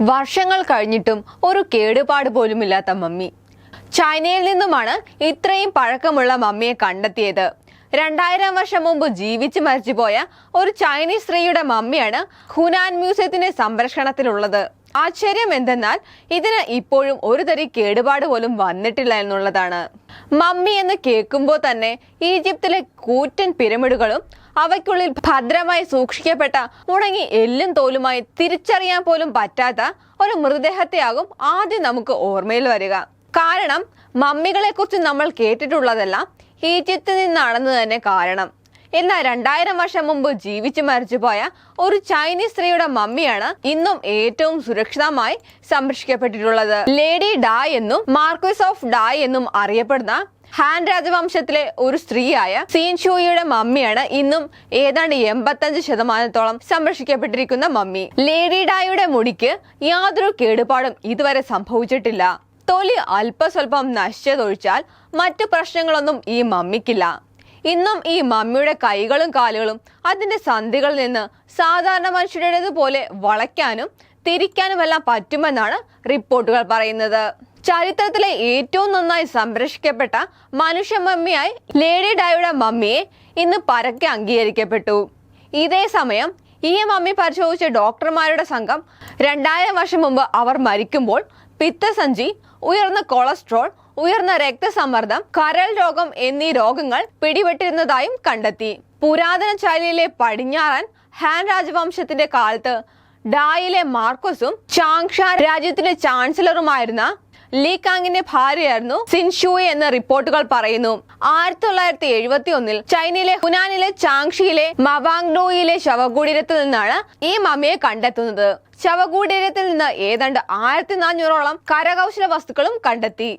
വർഷങ്ങൾ കഴിഞ്ഞിട്ടും ഒരു കേടുപാട് പോലുമില്ലാത്ത മമ്മി. ചൈനയിൽ നിന്നുമാണ് ഇത്രയും പഴക്കമുള്ള മമ്മിയെ കണ്ടെത്തിയത്. രണ്ടായിരം വർഷം മുമ്പ് ജീവിച്ചു മരിച്ചുപോയ ഒരു ചൈനീസ് സ്ത്രീയുടെ മമ്മിയാണ് ഹുനാൻ മ്യൂസിയത്തിന്റെ സംരക്ഷണത്തിലുള്ളത്. ആശ്ചര്യം എന്തെന്നാൽ ഇതിന് ഇപ്പോഴും ഒരു തരി കേടുപാട് പോലും വന്നിട്ടില്ല എന്നുള്ളതാണ്. മമ്മി എന്ന് കേൾക്കുമ്പോൾ തന്നെ ഈജിപ്തിലെ കൂറ്റൻ പിരമിഡുകളും അവയ്ക്കുള്ളിൽ ഭദ്രമായി സൂക്ഷിക്കപ്പെട്ട ഉണങ്ങി എല്ലും തോലുമായി തിരിച്ചറിയാൻ പോലും പറ്റാത്ത ഒരു മൃതദേഹത്തെയാകും ആദ്യം നമുക്ക് ഓർമ്മയിൽ വരിക. കാരണം മമ്മികളെ കുറിച്ച് നമ്മൾ കേട്ടിട്ടുള്ളതെല്ലാം ഈജിപ്തിൽ നിന്നാണെന്ന് തന്നെ കാരണം. എന്നാൽ രണ്ടായിരം വർഷം മുമ്പ് ജീവിച്ചു മരിച്ചുപോയ ഒരു ചൈനീസ് സ്ത്രീയുടെ മമ്മിയാണ് ഇന്നും ഏറ്റവും സുരക്ഷിതമായി സംരക്ഷിക്കപ്പെട്ടിട്ടുള്ളത്. ലേഡി ഡായ് എന്നും മാർക്വിസ് ഓഫ് ഡായ് എന്നും അറിയപ്പെടുന്ന ഹാൻ രാജവംശത്തിലെ ഒരു സ്ത്രീയായ സീൻഷൂയിയുടെ മമ്മിയാണ് ഇന്നും ഏതാണ്ട് എൺപത്തഞ്ച് ശതമാനത്തോളം സംരക്ഷിക്കപ്പെട്ടിരിക്കുന്ന മമ്മി. ലേഡി ഡായുടെ മുടിക്ക് യാതൊരു കേടുപാടും ഇതുവരെ സംഭവിച്ചിട്ടില്ല. തൊലി അല്പസ്വല്പം നശിച്ചതൊഴിച്ചാൽ മറ്റു പ്രശ്നങ്ങളൊന്നും ഈ മമ്മിക്കില്ല. ഇന്നും ഈ മമ്മിയുടെ കൈകളും കാലുകളും അതിന്റെ സന്ധികളിൽ നിന്ന് സാധാരണ മനുഷ്യരുടേതുപോലെ വളയ്ക്കാനും തിരിക്കാനുമെല്ലാം പറ്റുമെന്നാണ് റിപ്പോർട്ടുകൾ പറയുന്നത്. ചരിത്രത്തിലെ ഏറ്റവും നന്നായി സംരക്ഷിക്കപ്പെട്ട മനുഷ്യ മമ്മിയായി ലേഡി ഡായുടെ മമ്മിയെ ഇന്ന് പരക്കെ അംഗീകരിക്കപ്പെട്ടു. ഇതേ സമയം ഈ മമ്മി പരിശോധിച്ച ഡോക്ടർമാരുടെ സംഘം രണ്ടായിരം വർഷം മുമ്പ് അവർ മരിക്കുമ്പോൾ പിത്തസഞ്ചി ഉയർന്ന കൊളസ്ട്രോൾ ഉയർന്ന രക്തസമ്മർദ്ദം കരൾ രോഗം എന്നീ രോഗങ്ങൾ പിടിപെട്ടിരുന്നതായും കണ്ടെത്തി. പുരാതന ചൈനയിലെ പടിഞ്ഞാറൻ ഹാൻ രാജവംശത്തിന്റെ കാലത്ത് ഡായിലെ മാർക്കോസും ചാങ്ഷ രാജ്യത്തിന്റെ ചാൻസലറുമായിരുന്ന ലീ കാങ്ങിന്റെ ഭാര്യയായിരുന്നു സിൻഷുയി എന്ന റിപ്പോർട്ടുകൾ പറയുന്നു. ആയിരത്തി തൊള്ളായിരത്തി എഴുപത്തി ഒന്നിൽ ചൈനയിലെ ഹുനാനിലെ ചാങ്ഷിയിലെ മവാങ്ഡോയിലെ ശവകുടീരത്തിൽ നിന്നാണ് ഈ മമ്മിയെ കണ്ടെത്തുന്നത്. ശവകുടീരത്തിൽ നിന്ന് ഏതാണ്ട് ആയിരത്തി നാനൂറോളം കരകൗശല വസ്തുക്കളും കണ്ടെത്തി.